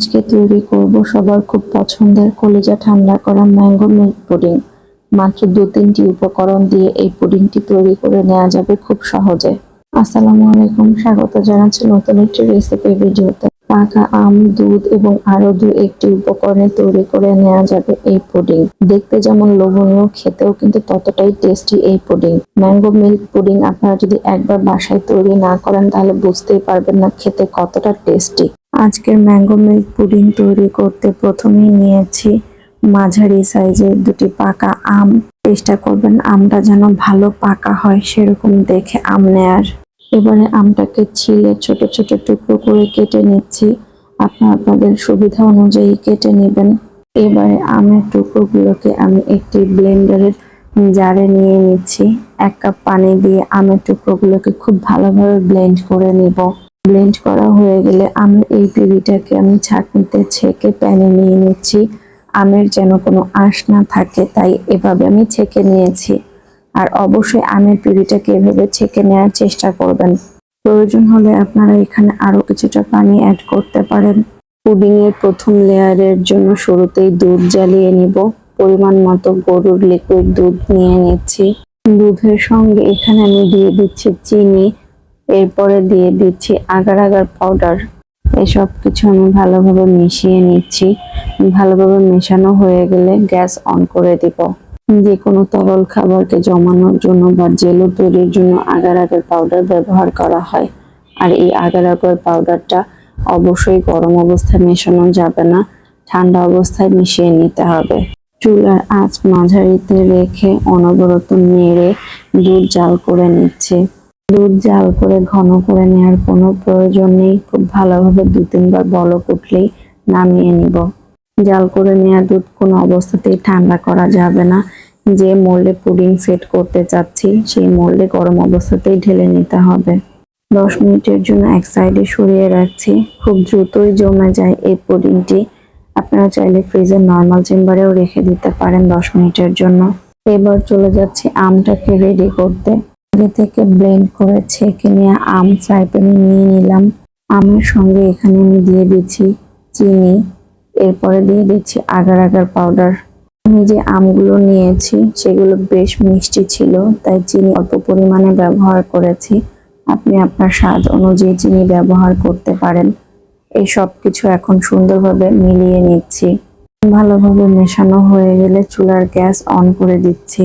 আজকে তৈরি করব সবার খুব পছন্দের কলিজা ঠান্ডা করা ম্যাঙ্গো মিল্ক পুডিং। মাত্র দু তিনটি উপকরণ দিয়ে এই পুডিংটি তৈরি করে নেওয়া যাবে খুব সহজে। আসসালামু আলাইকুম, স্বাগত জানাচ্ছি নতুন একটি রেসিপি ভিডিওতে। পাকা আম, দুধ এবং আরও দু একটি উপকরণে তৈরি করে নেওয়া যাবে এই পুডিং। দেখতে যেমন লোভনীয়, খেতেও কিন্তু ততটাই টেস্টি এই পুডিং। ম্যাঙ্গো মিল্ক পুডিং আপনারা যদি একবার বাসায় তৈরি না করেন তাহলে বুঝতেই পারবেন না খেতে কতটা টেস্টি আজকের ম্যাঙ্গো মিল্ক পুডিং তৈরি করতে প্রথমেই নিয়েছি মাঝারি সাইজের দুটি পাকা আম। চেষ্টা করবেন আমটা যেন ভালো পাকা হয়, সেরকম দেখে আম নেয়ার। এবারে আমটাকে ছিলে ছোট ছোট টুকরো করে কেটে নিচ্ছি। আপনার আপনাদের সুবিধা অনুযায়ী কেটে নেবেন। এবারে আমের টুকরোগুলোকে আমি একটি ব্লেন্ডারের জারে নিয়ে নিচ্ছি। এক কাপ পানি দিয়ে আমের টুকরোগুলোকে খুব ভালোভাবে ব্লেন্ড করে নিব। ব্লেন্ড করা হয়ে গেলে আমের এই পিউরিটাকে আমি ছাঁকনিতে ছেঁকে প্যানে নিয়ে নিচ্ছি। আমের যেন কোনো আঁশ না থাকে, তাই এভাবে আমি ছেঁকে নিয়েছি। আর অবশ্যই আমের পিউরিটাকে এভাবে ছেঁকে নেওয়ার চেষ্টা করবেন। প্রয়োজন হলে আপনারা এখানে আরও কিছুটা পানি অ্যাড করতে পারেন। পুডিং এর প্রথম লেয়ারের জন্য শুরুতেই দুধ জ্বালিয়ে নিব। পরিমাণ মতো গরুর লিকুইড দুধ নিয়ে নিচ্ছি। দুধের সঙ্গে এখানে আমি দিয়ে দিচ্ছি চিনি। এরপরে দিয়ে দিচ্ছি আগার আগার পাউডার এসব কিছু আমি ভালোভাবে মিশিয়ে নিচ্ছি। ভালোভাবে মেশানো হয়ে গেলে গ্যাস অন করে দিব। যে কোনো তরল খাবারকে জমানোর জন্য বা জেলো তৈরির জন্য আগার আগার পাউডার ব্যবহার করা হয়। আর এই আগার আগার পাউডারটা অবশ্যই গরম অবস্থায় মেশানো যাবে না। ঠান্ডা অবস্থায় মিশিয়ে নিতে হবে। চুলার আঁচ মাঝারিতে রেখে অনবরত নেড়ে দুধ জাল করে নিচ্ছে। দুধ জাল করে ঘন করে নেওয়ার কোনো প্রয়োজন নেই। খুব ভালোভাবে দু তিনবার বলক উঠলেই নামিয়ে নিব। জাল করে নেওয়া দুধ কোনো অবস্থাতেই ঠান্ডা করা যাবে না। যে মোল্ডে পুডিং সেট করতে চাচ্ছি, সেই মোল্ডে গরম অবস্থাতেই ঢেলে নিতে হবে। দশ মিনিটের জন্য এক সাইডে সরিয়ে রাখছি। খুব দ্রুতই জমে যায় এই পুডিংটি। আপনারা চাইলে ফ্রিজের নর্মাল চেম্বারেও রেখে দিতে পারেন দশ মিনিটের জন্য। এবার চলে যাচ্ছি আমটাকে রেডি করতে। আগে থেকে ব্লেন্ড করে ছেঁকে নিয়ে আম ফ্রাই প্যানে নিয়ে নিলাম। আমের সঙ্গে এখানে আমি দিয়ে দিচ্ছি চিনি, এরপরে দিয়ে দিচ্ছি আগার আগার পাউডার আমি যে আমগুলো নিয়েছি, সেগুলো বেশ মিষ্টি ছিল, তাই চিনি অল্প পরিমাণে ব্যবহার করেছি। আপনি আপনার স্বাদ অনুযায়ী চিনি ব্যবহার করতে পারেন। এই সব কিছু এখন সুন্দরভাবে মিলিয়ে নিচ্ছি। ভালোভাবে মেশানো হয়ে গেলে চুলার গ্যাস অন করে দিচ্ছি।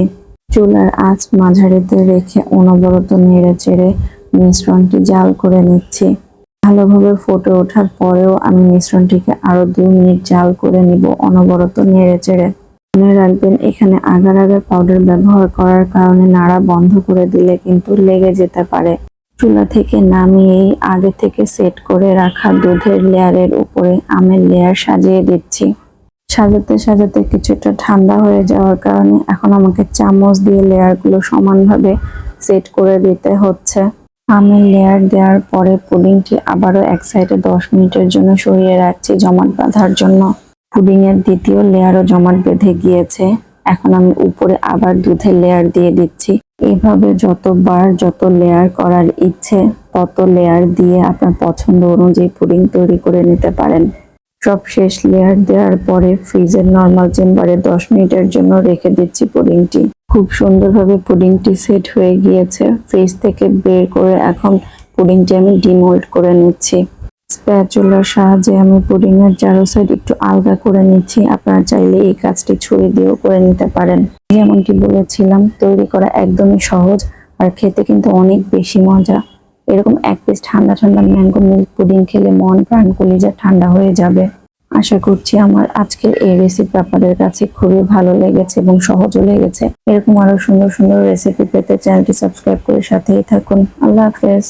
চুলার আঁচ মাঝারিতে রেখে অনবরত নেড়ে চেড়ে মিশ্রণটি জাল করে নিচ্ছি। ভালোভাবে ফুটে ওঠার পরেও আমি মিশ্রণটিকে আরও দুই মিনিট জাল করে নিব অনবরত নেড়ে চেড়ে। মনে রাখবেন, এখানে আগার আগার পাউডার ব্যবহার করার কারণে নাড়া বন্ধ করে দিলে কিন্তু লেগে যেতে পারে। চুলা থেকে নামিয়েই আগে থেকে সেট করে রাখা দুধের লেয়ারের উপরে আমের লেয়ার সাজিয়ে দিচ্ছি। সাজাতে সাজাতে কিছুটা ঠান্ডা হয়ে যাওয়ার কারণে এখন আমাকে চামচ দিয়ে লেয়ারগুলো সমানভাবে সেট করে দিতে হচ্ছে। আমি লেয়ার দেওয়ার পরে পুডিংটি আবারও এক সাইডে দশ মিনিটের জন্য সরিয়ে রাখছি জমাট বাঁধার জন্য। পুডিং এর দ্বিতীয় লেয়ারও জমাট বেঁধে গিয়েছে। এখন আমি উপরে আবার দুধের লেয়ার দিয়ে দিচ্ছি। এভাবে যতবার যত লেয়ার করার ইচ্ছে, তত লেয়ার দিয়ে আপনার পছন্দ অনুযায়ী পুডিং তৈরি করে নিতে পারেন। সব শেষ লেয়ার দেওয়ার পরে ফ্রিজের নর্মাল চেম্বারে দশ মিনিটের জন্য রেখে দিচ্ছি পুডিংটি। খুব সুন্দরভাবে পুডিংটি সেট হয়ে গিয়েছে। ফ্রিজ থেকে বের করে এখন পুডিংটি আমি ডিমোল্ড করে নিচ্ছি। স্প্যাচুলার সাহায্যে আমি পুডিং এর চারো সাইড একটু আলগা করে নিচ্ছি। আপনারা চাইলে এই কাজটি ছুরি দিয়েও করে নিতে পারেন। যেমনটি বলেছিলাম, তৈরি করা একদমই সহজ আর খেতে কিন্তু অনেক বেশি মজা। এরকম এক পিস ঠান্ডা ঠান্ডা ম্যাঙ্গো মিল্ক পুডিং খেলে মন প্রাণ কলিজা ঠান্ডা হয়ে যাবে। আশা করছি আমার আজকের এই রেসিপি আপনাদের কাছে খুবই ভালো লেগেছে এবং সহজও লেগেছে। এরকম আরও সুন্দর সুন্দর রেসিপি পেতে চ্যানেলটি সাবস্ক্রাইব করে সাথেই থাকুন। আল্লাহ হাফেজ।